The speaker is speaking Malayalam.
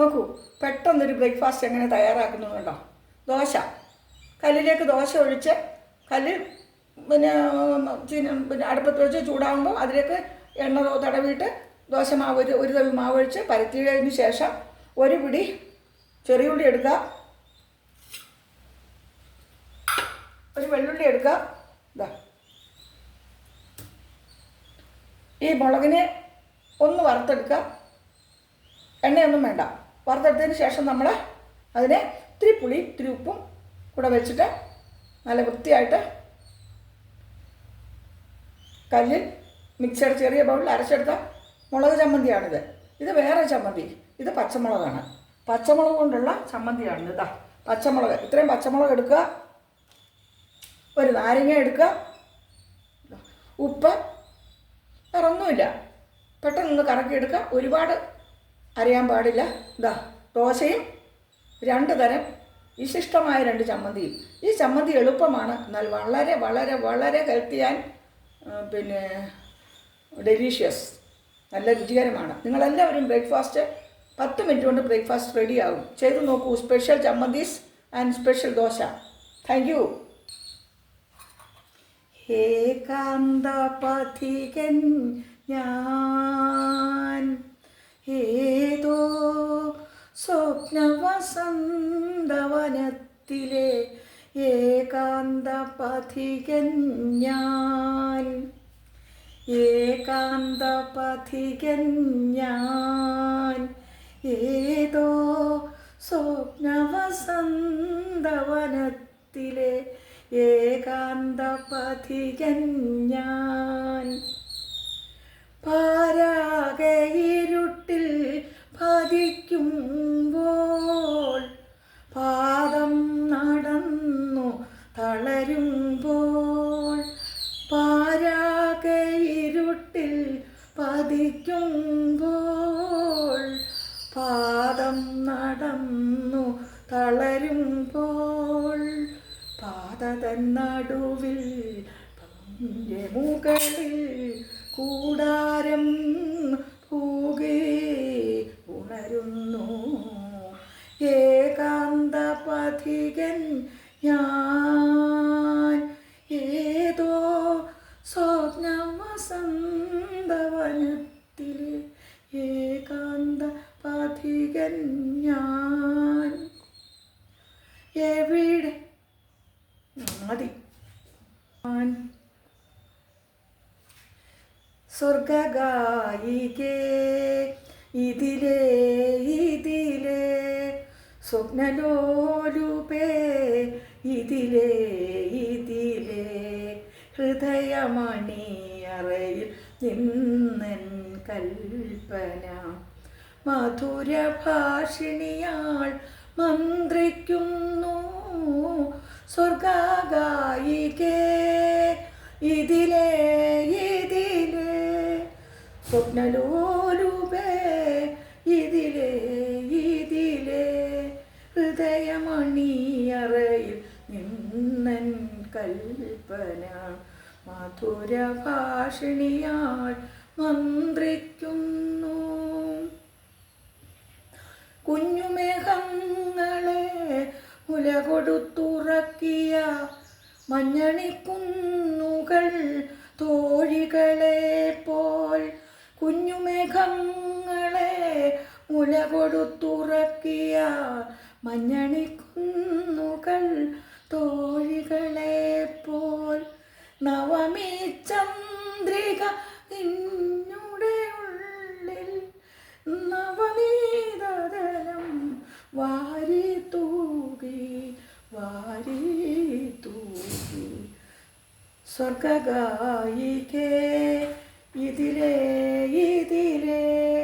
നോക്കൂ പെട്ടെന്നൊരു ബ്രേക്ക്ഫാസ്റ്റ് എങ്ങനെ തയ്യാറാക്കുന്നു കണ്ടോ? ദോശ. കല്ലിലേക്ക് ദോശ ഒഴിച്ച് കല്ല് പിന്നെ ചീന പിന്നെ അടുപ്പത്ത് വെച്ച് ചൂടാകുമ്പോൾ അതിലേക്ക് എണ്ണ തടവിയിട്ട് ദോശ മാവ് ഒരു ഒരു തവി മാവ് ഒഴിച്ച് പരത്തിയതിന് ശേഷം ഒരു പിടി ചെറിയ ഉള്ളി എടുക്കുക. ഒരു വെള്ളുള്ളി എടുക്കുക. ഇതാ ഈ മുളകിനെ ഒന്ന് വറുത്തെടുക്കുക. എണ്ണയൊന്നും വേണ്ട. വറുത്തെടുത്തതിന് ശേഷം നമ്മൾ അതിനെ ഇത്തിരി പുളി ഇത്തിരി ഉപ്പും കൂടെ വെച്ചിട്ട് നല്ല വൃത്തിയായിട്ട് കല്ലിൽ മിക്സർ ചെറിയ ബൗളിൽ അരച്ചെടുത്ത മുളക് ചമ്മന്തിയാണിത്. ഇത് വേറെ ചമ്മന്തി. ഇത് പച്ചമുളകാണ്. പച്ചമുളക് കൊണ്ടുള്ള ചമ്മന്തിയാണിത് ഇതാ പച്ചമുളക്. ഇത്രയും പച്ചമുളക് എടുക്കുക. ഒരു നാരങ്ങ എടുക്കുക. ഉപ്പ് വേറെ പെട്ടെന്ന് കറക്കിയെടുക്കുക. ഒരുപാട് അറിയാൻ പാടില്ല. ഇതാ ദോശയും രണ്ട് തരം വിശിഷ്ടമായ രണ്ട് ചമ്മന്തിയും. ഈ ചമ്മന്തി എളുപ്പമാണ്. എന്നാൽ വളരെ വളരെ വളരെ ഹെൽത്തി ആൻഡ് പിന്നെ ഡെലീഷ്യസ് നല്ല രുചികരമാണ്. നിങ്ങളെല്ലാവരും ബ്രേക്ക്ഫാസ്റ്റ് പത്ത് മിനിറ്റ് കൊണ്ട് ബ്രേക്ക്ഫാസ്റ്റ് റെഡിയാകും ചെയ്ത് നോക്കൂ. Special ചമ്മന്തീസ് and special dosa. Thank you ഏകാന്തപഥികൻ ഞാൻ ഏതോ സ്വപ്നവസന്തവനത്തിലെ ഏകാന്തപഥികൻ ഞാൻ ഏകാന്തപഥികൻ ഞാൻ ഏതോ സ്വപ്നവസന്തവനത്തിലെ ഏകാന്തപഥികൻ ഞാൻ പാരാകയിരുട്ടിൽ തളരുമ്പോൾ പാരാകയിരുട്ടിൽ പതിക്കുമ്പോൾ പാദം നടന്നു തളരുമ്പോൾ പാത നടുവിൽ മുകളിൽ കൂടാരം പൂകേ ഉണരുന്നു. ഏകാന്തപഥികൻ ഞാൻ സ്വപ്നവസന്തവനത്തിലെ ഏകാന്ത പഥികൻ ഞാൻ. എവിടെ? മതി. സ്വർഗായികേ ഇതിലേ ഇതിലേ. സ്വപ്നലോലുപേ. ഇതിലേ ഇതിലേ. ഹൃദയമണിയറയിൽ നിന്നൻ കൽപ്പന. മധുരഭാഷിണിയാൾ മന്ത്രിക്കുന്നു സ്വർഗായികേ ഇതിലേ ഇതിലേ. സ്വപ്നലോലുപേ ഇതിലേ ഇതിലേ. ഹൃദയമണിയറയിൽ നിന്നൻ കൽപ്പന. മധുരഭാഷിണിയാൾ മന്ത്രിക്കുന്നു. കുഞ്ഞുമേഘങ്ങളെ കൊടുത്തുറക്കിയ മഞ്ഞണിക്കുന്നുകൾ തോഴികളെ പോൽ കുഞ്ഞുമേഘങ്ങളെ മുല കൊടുത്തുറക്കിയ സ്വർഗായികേ ഇതിലേ ഇതിലേ.